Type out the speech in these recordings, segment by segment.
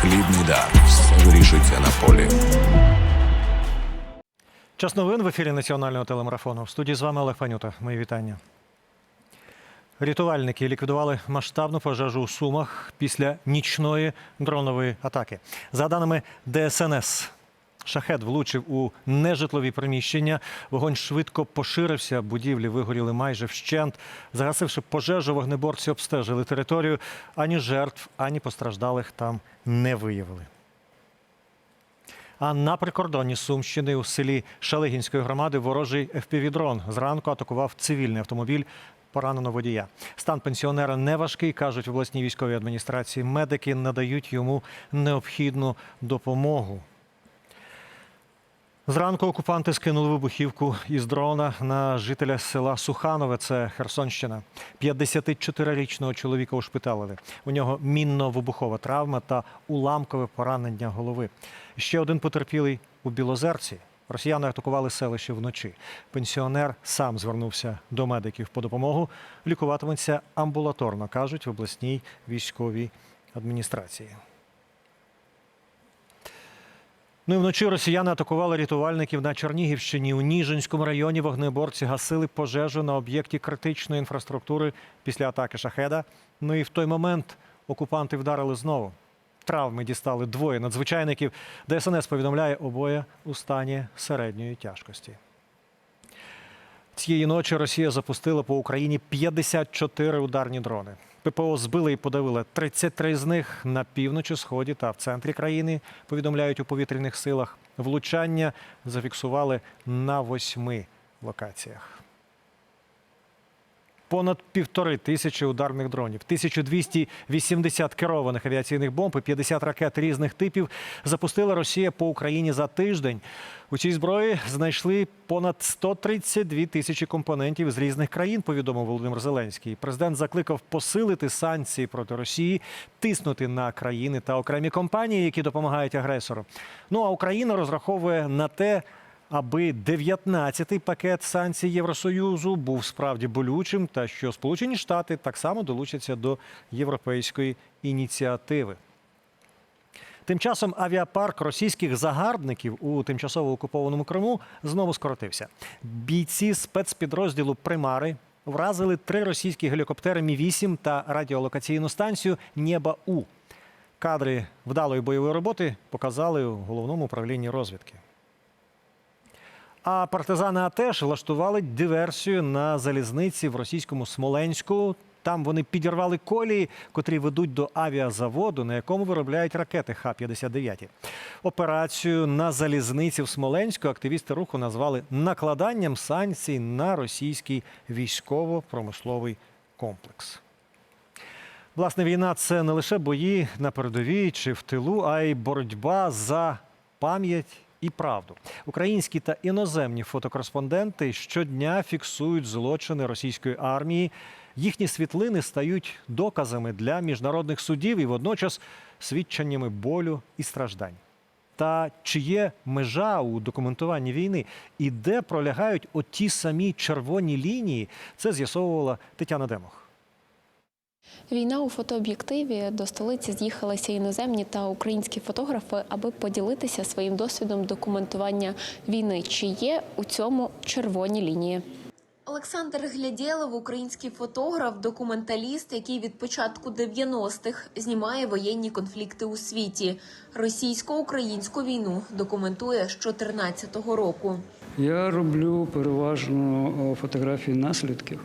Хлібний дар. Вирішується на полі. Час новин в ефірі національного телемарафону. В студії з вами Олег Панюта. Мої вітання. Рятувальники ліквідували масштабну пожежу у Сумах після нічної дронової атаки. За даними ДСНС, шахет влучив у нежитлові приміщення. Вогонь швидко поширився. Будівлі вигоріли майже вщент. Загасивши пожежу, вогнеборці обстежили територію. Ані жертв, ані постраждалих там не виявили. А на прикордонні Сумщини у селі Шалигінської громади ворожий FPV-дрон зранку атакував цивільний автомобіль. Поранено водія. Стан пенсіонера не важкий, кажуть в обласній військовій адміністрації. Медики надають йому необхідну допомогу. Зранку окупанти скинули вибухівку із дрона на жителя села Суханове, це Херсонщина. 54-річного чоловіка ушпиталили. У нього мінно-вибухова травма та уламкове поранення голови. Ще один потерпілий у Білозерці. Росіяни атакували селище вночі. Пенсіонер сам звернувся до медиків по допомогу. Лікуватиметься амбулаторно, кажуть в обласній військовій адміністрації. Ну і вночі росіяни атакували рятувальників на Чернігівщині. У Ніжинському районі вогнеборці гасили пожежу на об'єкті критичної інфраструктури після атаки шахеда. Ну і в той момент окупанти вдарили знову. Травми дістали двоє надзвичайників. ДСНС повідомляє обоє у стані середньої тяжкості. Цієї ночі Росія запустила по Україні 54 ударні дрони. ППО збили і подавили 33 з них на півночі, сході та в центрі країни. Повідомляють у повітряних силах. Влучання зафіксували на восьми локаціях. Понад півтори тисячі ударних дронів, 1280 керованих авіаційних бомб і 50 ракет різних типів запустила Росія по Україні за тиждень. У цій зброї знайшли понад 132 тисячі компонентів з різних країн. Повідомив Володимир Зеленський. Президент закликав посилити санкції проти Росії, тиснути на країни та окремі компанії, які допомагають агресору. Ну а Україна розраховує на те, аби 19-й пакет санкцій Євросоюзу був справді болючим, та що Сполучені Штати так само долучаться до європейської ініціативи. Тим часом авіапарк російських загарбників у тимчасово окупованому Криму знову скоротився. Бійці спецпідрозділу Примари вразили три російські гелікоптери Мі-8 та радіолокаційну станцію Нєба У. Кадри вдалої бойової роботи показали у головному управлінні розвідки. А партизани АТЕШ влаштували диверсію на залізниці в російському Смоленську. Там вони підірвали колії, котрі ведуть до авіазаводу, на якому виробляють ракети Х-59. Операцію на залізниці в Смоленську активісти руху назвали накладанням санкцій на російський військово-промисловий комплекс. Власне, війна це не лише бої на передовій чи в тилу, а й боротьба за пам'ять і правду. Українські та іноземні фотокореспонденти щодня фіксують злочини російської армії. Їхні світлини стають доказами для міжнародних судів і водночас свідченнями болю і страждань. Та чи є межа у документуванні війни і де пролягають оті самі червоні лінії? Це з'ясовувала Тетяна Демох. Війна у фотооб'єктиві до столиці з'їхалися іноземні та українські фотографи, аби поділитися своїм досвідом документування війни. Чи є у цьому червоні лінії? Олександр Глядєлов, український фотограф, документаліст, який від початку 90-х знімає воєнні конфлікти у світі. Російсько-українську війну документує з 2014 року. Я роблю переважно фотографії наслідків.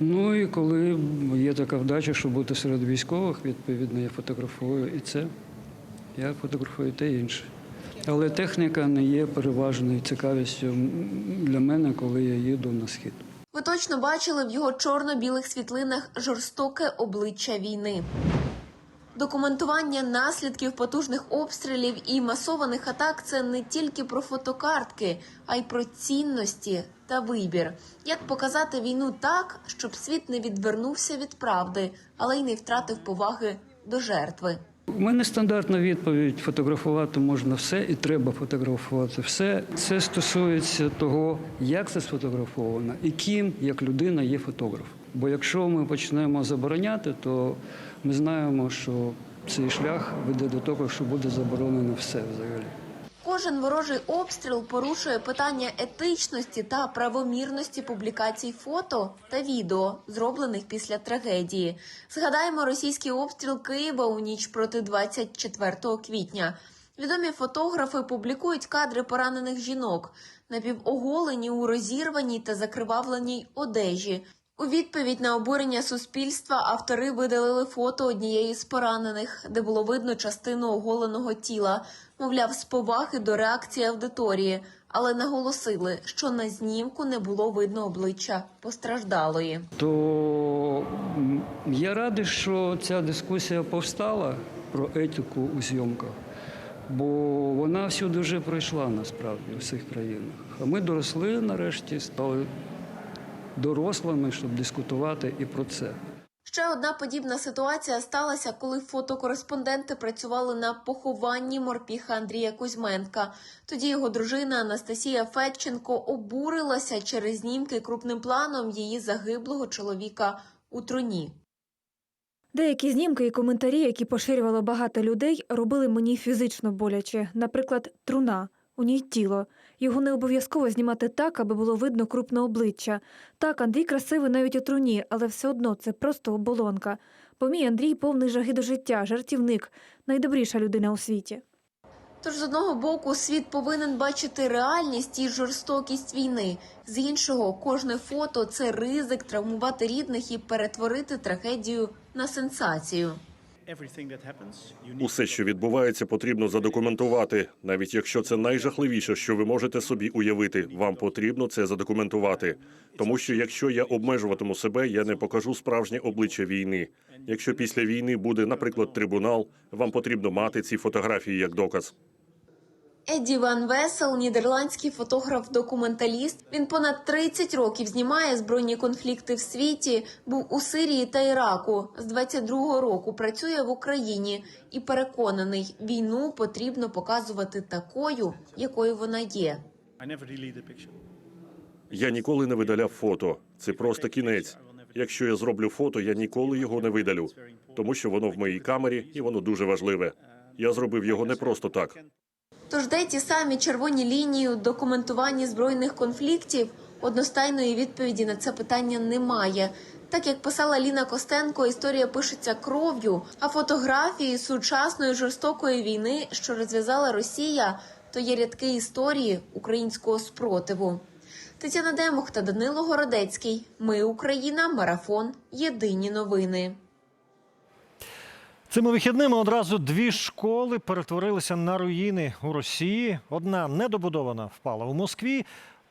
Ну і коли є така вдача, щоб бути серед військових, відповідно, я фотографую і це. Я фотографую те і інше. Але техніка не є переважною цікавістю для мене, коли я їду на схід. Ви точно бачили в його чорно-білих світлинах жорстоке обличчя війни. Документування наслідків потужних обстрілів і масованих атак це не тільки про фотокартки, а й про цінності та вибір. Як показати війну так, щоб світ не відвернувся від правди, але й не втратив поваги до жертви. У мене стандартна відповідь: фотографувати можна все і треба фотографувати все. Це стосується того, як це сфотографовано і ким як людина є фотограф. Бо якщо ми почнемо забороняти, то ми знаємо, що цей шлях веде до того, що буде заборонено все взагалі. Кожен ворожий обстріл порушує питання етичності та правомірності публікацій фото та відео, зроблених після трагедії. Згадаємо російський обстріл Києва у ніч проти 24 квітня. Відомі фотографи публікують кадри поранених жінок, напівоголені у розірваній та закривавленій одежі. У відповідь на обурення суспільства автори видалили фото однієї з поранених, де було видно частину оголеного тіла, мовляв, з поваги до реакції аудиторії, але наголосили, що на знімку не було видно обличчя постраждалої. То я радий, що ця дискусія повстала про етику у зйомках, бо вона всюди вже пройшла насправді у всіх країнах. А ми доросли нарешті, стали дорослими, щоб дискутувати і про це. Ще одна подібна ситуація сталася, коли фотокореспонденти працювали на похованні морпіха Андрія Кузьменка. Тоді його дружина Анастасія Федченко обурилася через знімки крупним планом її загиблого чоловіка у труні. Деякі знімки і коментарі, які поширювало багато людей, робили мені фізично боляче. Наприклад, труна. У ній тіло. Його не обов'язково знімати так, аби було видно крупне обличчя. Так, Андрій красивий навіть у труні, але все одно це просто оболонка. Бо мій Андрій повний жаги до життя, жартівник, найдобріша людина у світі. Тож з одного боку світ повинен бачити реальність і жорстокість війни. З іншого, кожне фото це ризик травмувати рідних і перетворити трагедію на сенсацію. Усе, що відбувається, потрібно задокументувати. Навіть якщо це найжахливіше, що ви можете собі уявити, вам потрібно це задокументувати. Тому що якщо я обмежуватиму себе, я не покажу справжнє обличчя війни. Якщо після війни буде, наприклад, трибунал, вам потрібно мати ці фотографії як доказ. Едді Ван Весел, нідерландський фотограф-документаліст. Він понад 30 років знімає збройні конфлікти в світі. Був у Сирії та Іраку. З 22-го року працює в Україні і переконаний, війну потрібно показувати такою, якою вона є. Я ніколи не видаляв фото. Це просто кінець. Якщо я зроблю фото, я ніколи його не видалю, тому що воно в моїй камері і воно дуже важливе. Я зробив його не просто так. Тож де ті самі червоні лінії у документуванні збройних конфліктів? Одностайної відповіді на це питання немає. Так як писала Ліна Костенко, історія пишеться кров'ю, а фотографії сучасної жорстокої війни, що розв'язала Росія, то є рядки історії українського спротиву. Тетяна Демух та Данило Городецький. Ми Україна. Марафон. Єдині новини. Цими вихідними одразу дві школи перетворилися на руїни у Росії. Одна недобудована впала у Москві.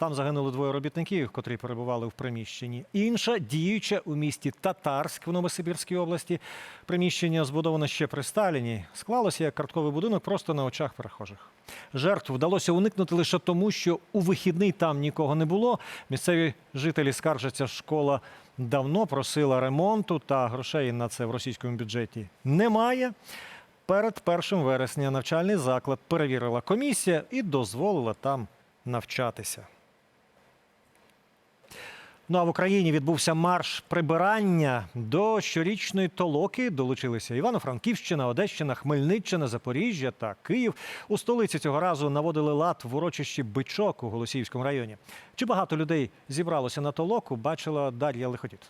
Там загинули двоє робітників, котрі перебували в приміщенні. Інша діюча у місті Татарськ в Новосибірській області. Приміщення збудоване ще при Сталіні. Склалося як картковий будинок просто на очах перехожих. Жертв вдалося уникнути лише тому, що у вихідний там нікого не було. Місцеві жителі скаржаться, школа давно просила ремонту, та грошей на це в російському бюджеті немає. Перед 1 вересня навчальний заклад перевірила комісія і дозволила там навчатися. Ну а в Україні відбувся марш прибирання. До щорічної толоки долучилися Івано-Франківщина, Одещина, Хмельниччина, Запоріжжя та Київ. У столиці цього разу наводили лад в урочищі Бичок у Голосіївському районі. Чи багато людей зібралося на толоку, бачила Дар'я Лиходіт.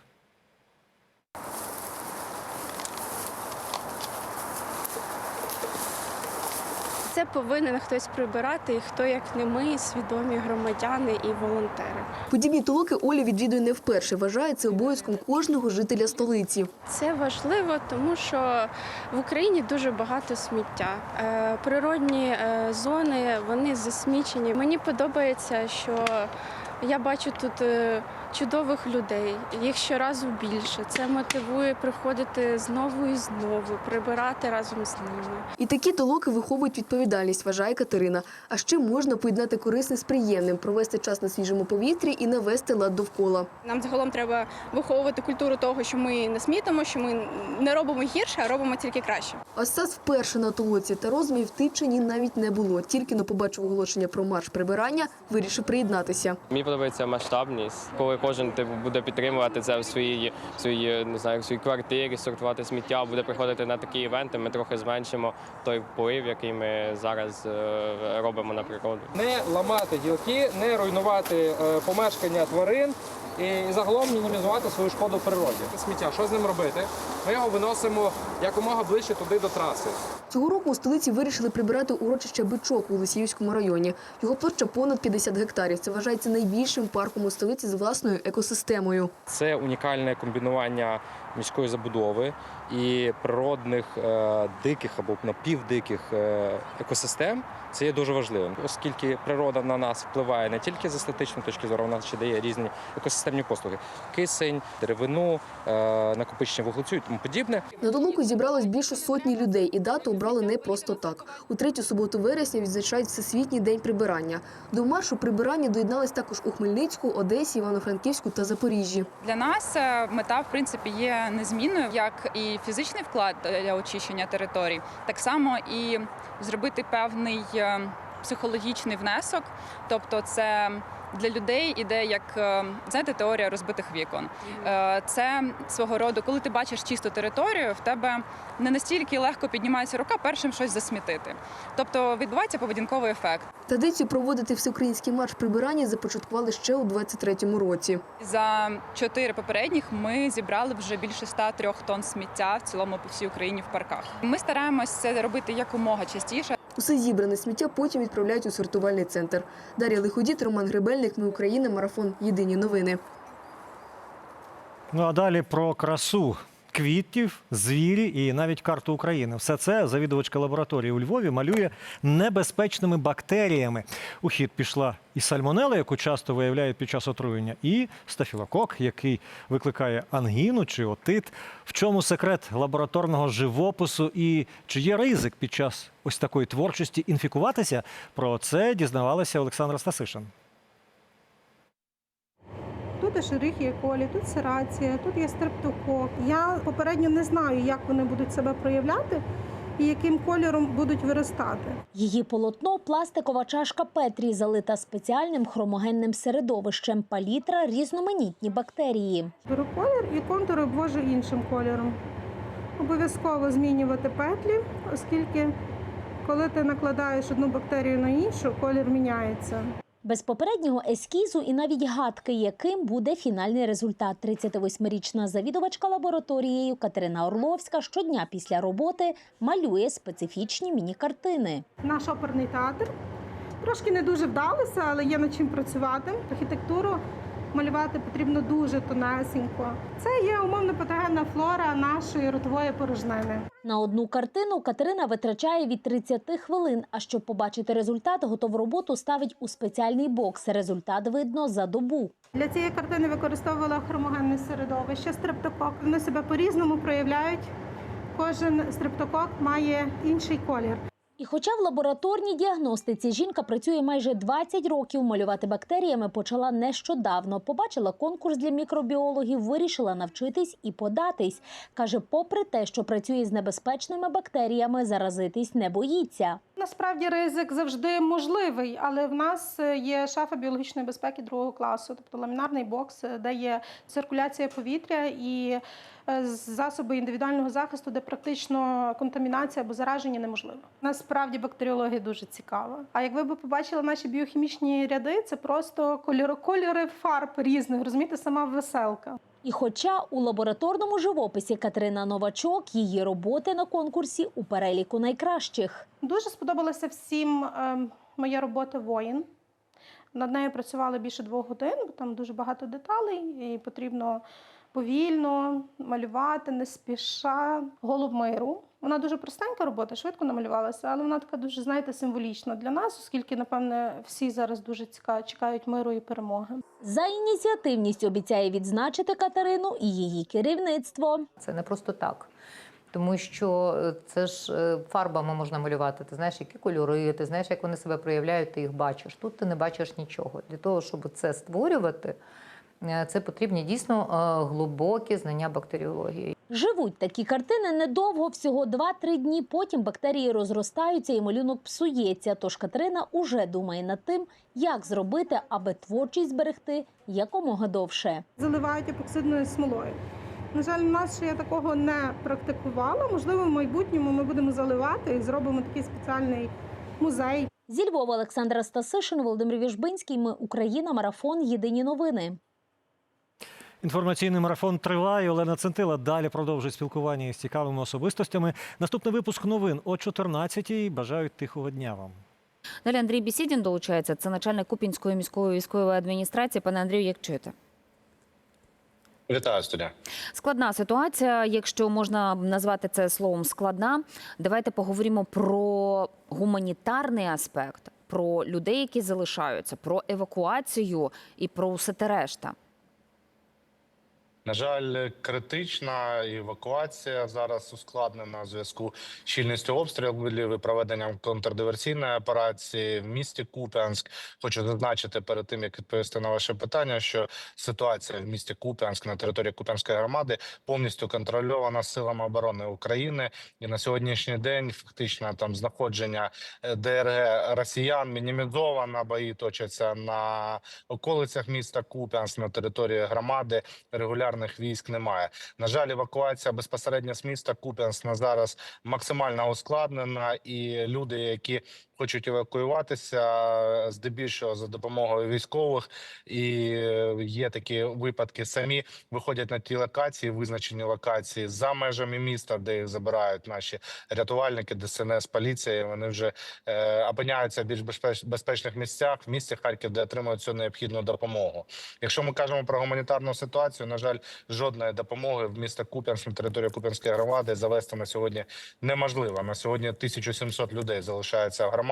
Це повинен хтось прибирати, і хто як не ми, свідомі громадяни і волонтери. Подібні толоки Оля відвідує не вперше. Вважає це обов'язком кожного жителя столиці. Це важливо, тому що в Україні дуже багато сміття. Е, Природні е, зони вони засмічені. Мені подобається, що я бачу тут е, чудових людей. Їх щоразу більше. Це мотивує приходити знову і знову, прибирати разом з ними. І такі толоки виховують відповідальність, вважає Катерина. А ще можна поєднати корисне з приємним, провести час на свіжому повітрі і навести лад довкола. Нам загалом треба виховувати культуру того, що ми не смітимо, що ми не робимо гірше, а робимо тільки краще. А Стас вперше на толоці та розмів в Тичині навіть не було. Тільки но побачив оголошення про марш прибирання, вирішив приєднатися. Подобається масштабність, коли кожен типу, буде підтримувати це в своїй, своїй, не знаю, в своїй квартирі, сортувати сміття, буде приходити на такі івенти. Ми трохи зменшимо той вплив, який ми зараз е, робимо на природу. не ламати гілки, не руйнувати е, помешкання тварин і загалом мінімізувати свою шкоду природі. Сміття, що з ним робити? Ми його виносимо якомога ближче туди до траси. Цього року у столиці вирішили прибирати урочище Бичок у Лисіївському районі. Його площа понад 50 гектарів. Це вважається найбільшим парком у столиці з власною екосистемою. Це унікальне комбінування міської забудови і природних е, диких або напівдиких е, екосистем. Це є дуже важливим, оскільки природа на нас впливає не тільки з естетичної точки зору, вона ще дає різні екосистемні послуги: кисень, деревину, е, накопичення вуглецю і тому подібне. На Толуку зібралось більше сотні людей, і дату обрали не просто так. У третю суботу вересня відзначають Всесвітній день прибирання. До маршу прибирання доєднались також у Хмельницьку, Одесі, Івано-Франківську та Запоріжжі. Для нас мета, в принципі, є незмінною, як і фізичний вклад для очищення територій, так само і зробити певний е, психологічний внесок. Тобто, це для людей іде як е, знаєте, теорія розбитих вікон. Е, Це свого роду, коли ти бачиш чисту територію, в тебе не настільки легко піднімається рука першим щось засмітити. Тобто відбувається поведінковий ефект. Традицію проводити всеукраїнський марш прибирання започаткували ще у 23-му році. За чотири попередніх ми зібрали вже більше 103 тонн сміття в цілому по всій Україні в парках. Ми стараємось це робити якомога частіше. Усе зібране сміття потім відправляють у сортувальний центр. Дар'я Лиходіт, Роман Гребельник. Ми Україна. Марафон. Єдині новини. Ну а далі про красу. Квітів, звірі і навіть карту України. Все це завідувачка лабораторії у Львові малює небезпечними бактеріями. У хід пішла і сальмонела, яку часто виявляють під час отруєння, і стафілокок, який викликає ангіну чи отит. В чому секрет лабораторного живопису і чи є ризик під час ось такої творчості інфікуватися? Про це дізнавалася Олександра Стасишин. Тут ешерихія колі, тут серація, тут є стрептокок. Я попередньо не знаю, як вони будуть себе проявляти і яким кольором будуть виростати. Її полотно пластикова чашка Петрі, залита спеціальним хромогенним середовищем, палітра, різноманітні бактерії. Беру колір і контури обвожу іншим кольором. Обов'язково змінювати петлі, оскільки коли ти накладаєш одну бактерію на іншу, колір міняється. Без попереднього ескізу і навіть гадки, яким буде фінальний результат. 38-річна завідувачка лабораторією Катерина Орловська щодня після роботи малює специфічні міні-картини. Наш оперний театр трошки не дуже вдалося, але є над чим працювати. Архітектуру малювати потрібно дуже тонесенько. Це є умовно патогенна флора нашої ротової порожнини. На одну картину Катерина витрачає від 30 хвилин. А щоб побачити результат, готову роботу ставить у спеціальний бокс. Результат видно за добу. Для цієї картини використовувала хромогенне середовище стрептокок. Вони себе по-різному проявляють. Кожен стрептокок має інший колір. І хоча в лабораторній діагностиці жінка працює майже 20 років, малювати бактеріями почала нещодавно. Побачила конкурс для мікробіологів, вирішила навчитись і податись. Каже, попри те, що працює з небезпечними бактеріями, заразитись не боїться. Насправді ризик завжди можливий, але в нас е, є шафа біологічної безпеки другого класу, тобто ламінарний бокс, е, де є циркуляція повітря і е, засоби індивідуального захисту, де практично контамінація або зараження неможливо. Насправді бактеріологія дуже цікава. А як ви побачили наші біохімічні ряди, це просто кольори, кольори фарб різних, розумієте, сама веселка. І хоча у лабораторному живописі Катерина Новачок, її роботи на конкурсі у переліку найкращих. Дуже сподобалася всім е, моя робота воїн. Над нею працювали більше двох годин, бо там дуже багато деталей, і потрібно повільно малювати, не спіша. Голуб миру. Вона дуже простенька робота, швидко намалювалася, але вона така дуже, знаєте, символічна для нас, оскільки, напевне, всі зараз дуже ціка- чекають миру і перемоги. За ініціативність обіцяє відзначити Катерину і її керівництво. Це не просто так. Тому що е, це ж е, фарбами можна малювати. Ти знаєш, які кольори, ти знаєш, як вони себе проявляють, ти їх бачиш. Тут ти не бачиш нічого. Для того, щоб це створювати, е, це потрібні дійсно глибокі знання бактеріології. Живуть такі картини недовго, всього 2-3 дні. Потім бактерії розростаються і малюнок псується. Тож Катерина уже думає над тим, як зробити, аби творчість зберегти якомога довше. Заливають епоксидною смолою. На жаль, в нас ще я такого не практикувала. Можливо, в майбутньому ми будемо заливати і зробимо такий спеціальний музей. Зі Львова Олександра Стасишин, Володимир Віжбинський. Ми Україна. Марафон. Єдині новини. Інформаційний марафон триває. Олена Центила далі продовжує спілкування із цікавими особистостями. Наступний випуск новин о 14-й. Бажають тихого дня вам. Далі Андрій Бісідін долучається. Це начальник Купінської міської військової адміністрації. Пане Андрію, як чуєте? Вітаю студія. Складна ситуація, якщо можна назвати це словом складна. Давайте поговоримо про гуманітарний аспект, про людей, які залишаються, про евакуацію і про все те решта. На жаль, критична евакуація зараз ускладнена в зв'язку з щільністю обстрілів і проведенням контрдиверсійної операції в місті Куп'янськ. Хочу зазначити перед тим, як відповісти на ваше питання, що ситуація в місті Куп'янськ на території Куп'янської громади повністю контрольована силами оборони України. І на сьогоднішній день фактично там знаходження е, ДРГ росіян мінімізовано. Бої точаться на околицях міста Куп'янськ на території громади. Регулярних військ немає. На жаль, евакуація безпосередньо з міста Куп'янськ на зараз максимально ускладнена, і люди, які хочуть евакуюватися, здебільшого за допомогою військових, і е, є такі випадки. Самі виходять на ті локації, визначені локації за межами міста, де їх забирають наші рятувальники, ДСНС, поліція. Вони вже е, опиняються в більш безпеч- безпечних місцях в місті Харків, де отримують цю необхідну допомогу. Якщо ми кажемо про гуманітарну ситуацію, на жаль, жодної допомоги в місто Куп'янськ на території Куп'янської громади завести на сьогодні неможливо. На сьогодні 1700 людей залишаються в громаді,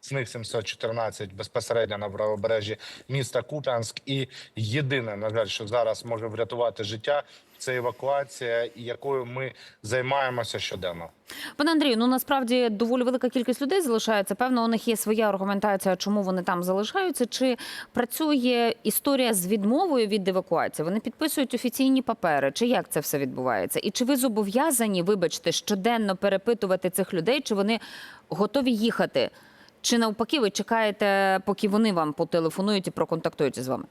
з них 714 безпосередньо на правобережжі міста Куп'янськ. І єдине, на жаль, що зараз може врятувати життя, це евакуація, якою ми займаємося щоденно. Пане Андрію, ну насправді доволі велика кількість людей залишається. Певно, у них є своя аргументація, чому вони там залишаються. Чи працює історія з відмовою від евакуації? Вони підписують офіційні папери. Чи як це все відбувається? І чи ви зобов'язані, вибачте, щоденно перепитувати цих людей, чи вони готові їхати? Чи навпаки, ви чекаєте, поки вони вам потелефонують і проконтактуються з вами?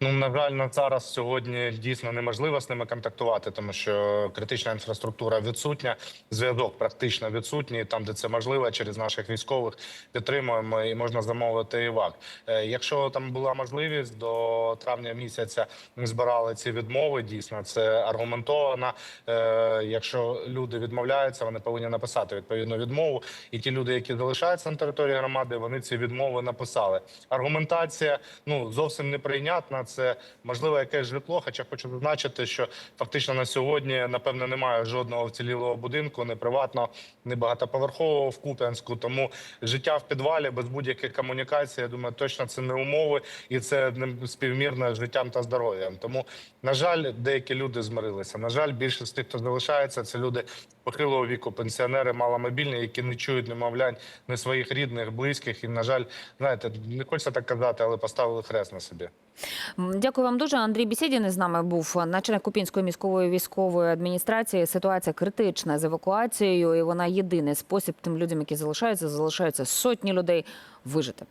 Ну на жаль, зараз сьогодні дійсно неможливо з ними контактувати, тому що критична інфраструктура відсутня, зв'язок практично відсутній. Там, де це можливо, через наших військових підтримуємо і можна замовити івак. Е, Якщо там була можливість до травня місяця, збирали ці відмови. Дійсно, це аргументовано. Е, Якщо люди відмовляються, вони повинні написати відповідну відмову. І ті люди, які залишаються на території громади, вони ці відмови написали. Аргументація ну зовсім неприйнятна. Це можливо якесь житло. Хоча хочу зазначити, що фактично на сьогодні напевно немає жодного вцілілого будинку, не приватного, не багатоповерхового в Куп'янську. Тому життя в підвалі без будь-яких комунікацій. Я думаю, точно це не умови, і це не співмірно з життям та здоров'ям. Тому на жаль, деякі люди змирилися. На жаль, більшість тих, хто залишається, це люди похилого віку, пенсіонери, маломобільні, які не чують немовлянь не своїх рідних, близьких. І на жаль, знаєте, не хочеться так казати, але поставили хрест на собі. Дякую вам дуже. Андрій Бісідін з нами був начальник Купінської міської військової адміністрації. Ситуація критична з евакуацією, і вона єдиний спосіб тим людям, які залишаються, залишаються сотні людей вижити.